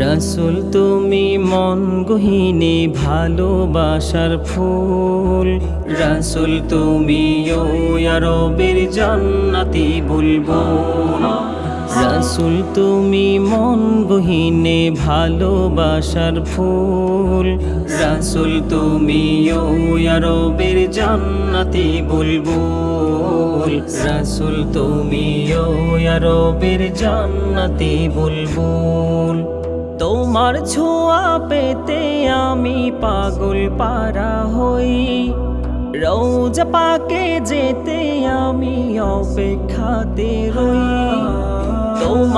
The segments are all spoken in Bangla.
রাসুল তুমি মন গহিনী ভালোবাসার ফুল। রাসুল তুমি ও আরবের জান্নাতি বুলবুল। রাসুল, তুমি মন গহিনে ভালোবাসার ফুল। রাসুল তুমি আরবের জান্নাতি বুলবুল। রাসুল তুমি আরবের জান্নাতি বুলবুল। তোমার ছোঁয়া পেতে আমি পাগল পারা হই। রৌজা পাকে যেতে আমি অপেক্ষাতে রই।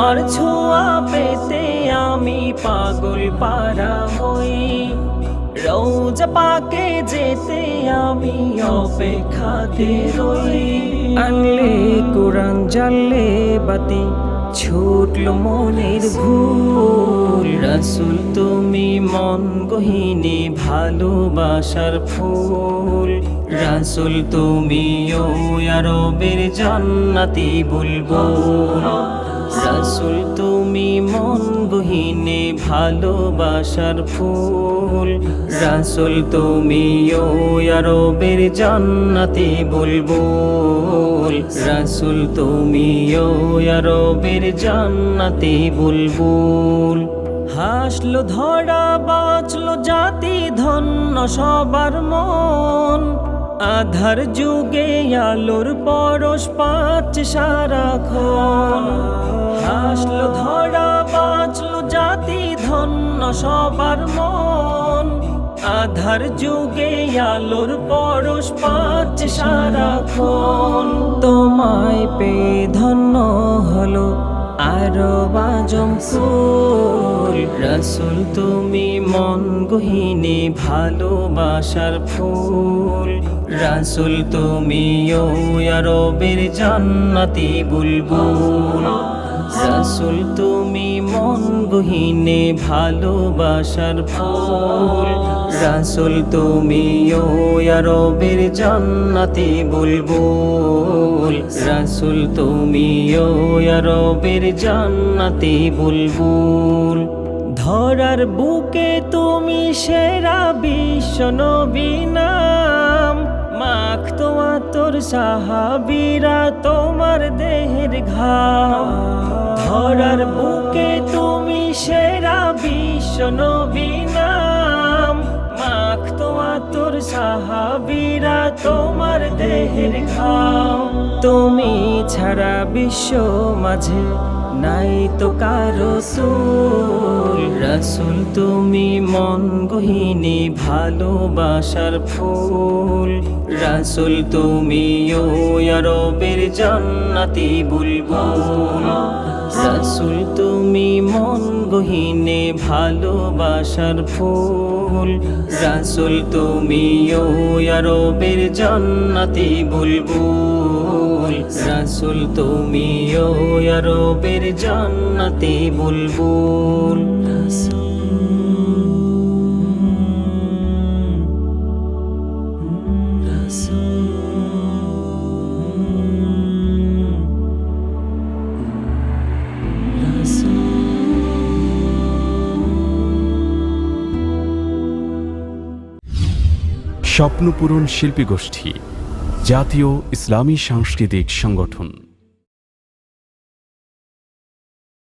তোমার ছোঁয়া পেতে আমি পাগল পারা হই রৌজা পাকে যেতে আমি অপেক্ষাতে রই। আনলে কোরআন জানলে বাতি, ছুটল মনের ভুল রাসুল তুমি মন গহিনী ভালোবাসার ফুল। রাসুল তুমি ও আরবের জান্নাতি বুলবুল। রাসুল, তুমি মন গহিনে ভালোবাসার ফুল। রাসুল, তুমি ও আরবের জান্নাতি বুলবুল। রাসুল, তুমি ও আরবের জান্নাতি বুলবুল। হাসলো, ধরা বাঁচলো জাতি ধন্য সবার মন। আধার যুগে আলোর পরশ পাঁচ সারাক্ষণ হাসলো, ধরা, বাঁচলো জাতি ধন্য সবার মন। আধার যুগে আলোর পরশ পাঁচ সারাক্ষণ তোমায় পে ধন্য হলো আরও বাজম ফুল রাসুল, তুমি মন গহিনী ভালোবাসার ফুল। রাসুল তুমি ও আরবের জান্নাতি বুলবুল। রাসুল, তুমি মন গহিনে ভালোবাসার ফুল। রাসুল তুমি ও আরবের জান্নাতি বুলবুল। রাসুল তুমি ও আরবের জান্নাতি বুলবুল। ধরার বুকে তুমি সেরা বিশ্ব নবী নাম। মাখ তোমা তোর সাহাবিরা তোমার দেহের ঘাম। ধরার বুকে তুমি সেরা বিশ্ব নবী নাম। মাখ তোমা তোর সাহাবিরা তোমার দেহের ঘাম। তুমি ছাড়া বিশ্ব মাঝে নাই তো কারও সুল রাসুল, তুমি মন গহিনী, ভালোবাসার ফুল। রাসুল তুমি ও আরবের জান্নাতি বুলবুল। রাসুল, তুমি মন গহিনে ভালোবাসার ফুল। রাসুল তুমি ও আরবের জান্নাতি বুলবুল। রাসুল তুমি ও আরবের জান্নাতি বুলবুল। স্বপ্নপূরণ শিল্পী গোষ্ঠী জাতীয় ইসলামী সাংস্কৃতিক সংগঠন।